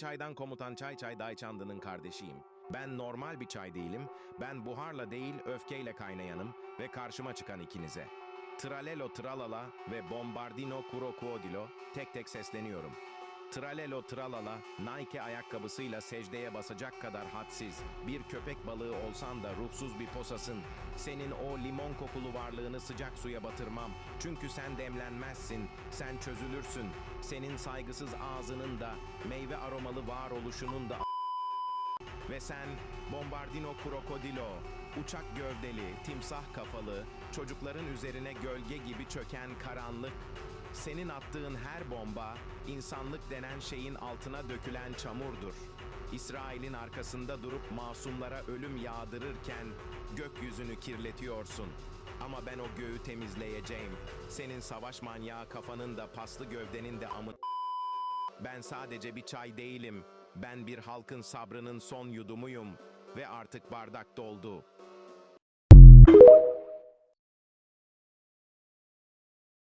Çay'dan komutan Çay Çay Dayçandı'nın kardeşiyim. Ben normal bir çay değilim, ben buharla değil öfkeyle kaynayanım ve karşıma çıkan ikinize. Tralelo tralala ve bombardino krokodilo tek tek sesleniyorum. Tralelo tralala Nike ayakkabısıyla secdeye basacak kadar hadsiz. Bir köpek balığı olsan da ruhsuz bir posasın. Senin o limon kokulu varlığını sıcak suya batırmam. Çünkü sen demlenmezsin, sen çözülürsün. Senin saygısız ağzının da, meyve aromalı varoluşunun da ve sen Bombardino Krokodilo, uçak gövdeli, timsah kafalı, çocukların üzerine gölge gibi çöken karanlık, senin attığın her bomba, insanlık denen şeyin altına dökülen çamurdur. İsrail'in arkasında durup masumlara ölüm yağdırırken gökyüzünü kirletiyorsun. Ama ben o göğü temizleyeceğim. Senin savaş manyağı kafanın da paslı gövdenin de amı ben sadece bir çay değilim. Ben bir halkın sabrının son yudumuyum ve artık bardak doldu.